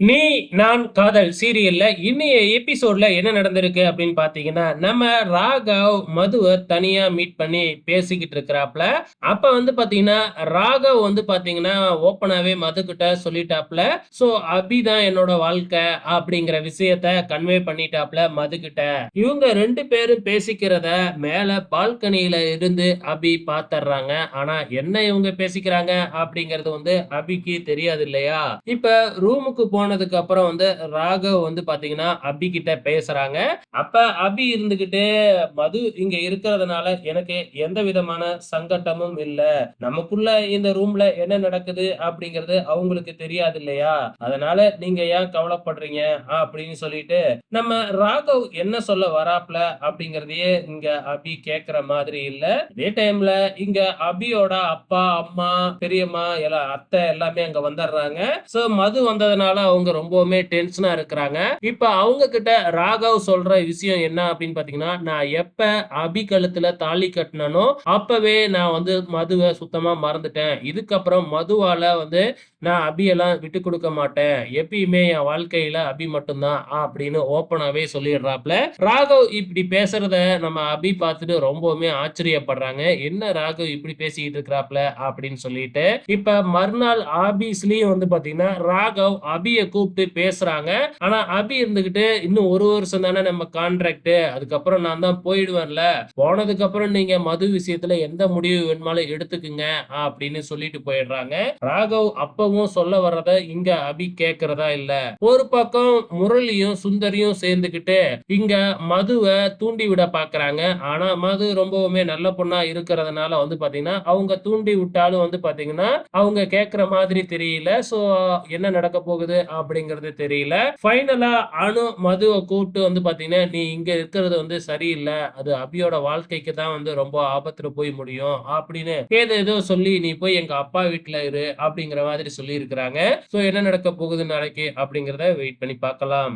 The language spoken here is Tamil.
நீ நான் காதல் சீரியல்ல இன்னைய எபிசோட்ல என்ன நடந்திருக்கு அப்படின்னு பாத்தீங்கன்னா நம்ம ராகவ் மதுவை தனியா மீட் பண்ணி பேசிக்கிட்டு இருக்கிறாப்ல அப்ப வந்து பாத்தீங்கன்னா ராகவ் வந்து பாத்தீங்கன்னா ஓப்பனாவே மது கிட்ட சொல்லிட்டாப்ல சோ அபி தான் என்னோட வாழ்க்கை அப்படிங்கிற விஷயத்த கன்வே பண்ணிட்டாப்ல மது கிட்ட. இவங்க ரெண்டு பேரும் பேசிக்கிறத மேல பால்கனியில இருந்து அபி பாத்துறாங்க ஆனா என்ன இவங்க பேசிக்கிறாங்க அப்படிங்கறது வந்து அபிக்கு தெரியாது இல்லையா? இப்ப ரூமுக்கு ஆனதுக்கு அப்புறம் வந்து ராகவ் வந்து பாத்தீங்கன்னா அபி கிட்ட பேசுறாங்க. அப்ப அபி இருந்துகிட்டு மது இங்க இருக்கிறதுனால எனக்கு எந்த விதமான சங்கட்டமும் இல்ல. நமக்குள்ள இந்த ரூம்ல என்ன நடக்குது அப்படிங்கறது அவங்களுக்கு தெரியாது இல்லையா? அதனால நீங்க ஏன் கவலைப்படுறீங்க? அப்படின்னு சொல்லிட்டு நம்ம ராகவ் என்ன சொல்ல வராப்ல அப்படிங்கறதையே இங்க அபி கேக்குற மாதிரி இல்ல. இதே டைம்ல இங்க அபியோட அப்பா அம்மா பெரியம்மா எல்லாம் அத்தை எல்லாமே அங்க வந்துடுறாங்க. சோ மது வந்ததுனால அவங்க ரொம்பவுமே டென்ஷனா இருக்கிறாங்க. இப்ப அவங்க கிட்ட ராகவ் சொல்ற விஷயம் என்ன அப்படின்னு பாத்தீங்கன்னா நான் எப்ப அபி கழுத்துல தாலி கட்டினனோ அப்பவே நான் வந்து மதுவை சுத்தமா மறந்துட்டேன். இதுக்கப்புறம் மதுவால வந்து நான் அபியெல்லாம் விட்டு கொடுக்க மாட்டேன். எப்பயுமே என் வாழ்க்கையில அபி மட்டும்தான் அப்படின்னு ஓப்பனாவே சொல்லிடுறாப்ல. ராகவ் இப்படி பேசுறத நம்ம அபி பார்த்துட்டு ரொம்பவுமே ஆச்சரியப்படுறாங்க. என்ன ராகவ் இப்படி பேசிக்கிட்டு இருக்கிறாப்ல அப்படின்னு சொல்லிட்டு. இப்ப மறுநாள் ஆபீஸ்லயும் வந்து பாத்தீங்கன்னா ராகவ் அபியை கூப்பிட்டு பேசுறாங்க. ஆனா அபி இருந்துகிட்டு இன்னும் ஒரு வருஷம் தானே நம்ம கான்ட்ராக்ட் அதுக்கப்புறம் நான் தான் போயிடுவேன்ல. போனதுக்கு அப்புறம் நீங்க மது விஷயத்துல எந்த முடிவு வேணுமாலும் எடுத்துக்குங்க அப்படின்னு சொல்லிட்டு போயிடுறாங்க. ராகவ் அப்பவும் சொல்ல வர்றத இங்க அபி கேக்குறதா இல்ல. ஒரு பக்கம் முரளியும் சுந்தரியும் சேர்ந்துகிட்டு இங்க மதுவை தூண்டி விட பாக்குறாங்க. ஆனா மது ரொம்பவுமே நல்ல பொண்ணா இருக்கிறதுனால வந்து பாத்தீங்கன்னா அவங்க தூண்டி விட்டாலும் வந்து பாத்தீங்கன்னா அவங்க கேக்குற மாதிரி தெரியல. சோ என்ன நடக்க போகுது? அப்படிங்கறது தெரியல. ஃபைனலா அணு மதுவை கூப்பிட்டு வந்து பாத்தீங்கன்னா நீ இங்க இருக்கிறது வந்து சரியில்லை. அது அபியோட வாழ்க்கைக்கு தான் வந்து ரொம்ப ஆபத்துல போய் முடியும். அப்படின்னு ஏதோ ஏதோ சொல்லி நீ போய் எங்க அப்பா வீட்டுல இரு அப்படிங்கிற மாதிரி சொல்லி இருக்கிறாங்க சோ என்ன நடக்க போகுது நாளைக்கு அப்படிங்கறத வெயிட் பண்ணி பார்க்கலாம்.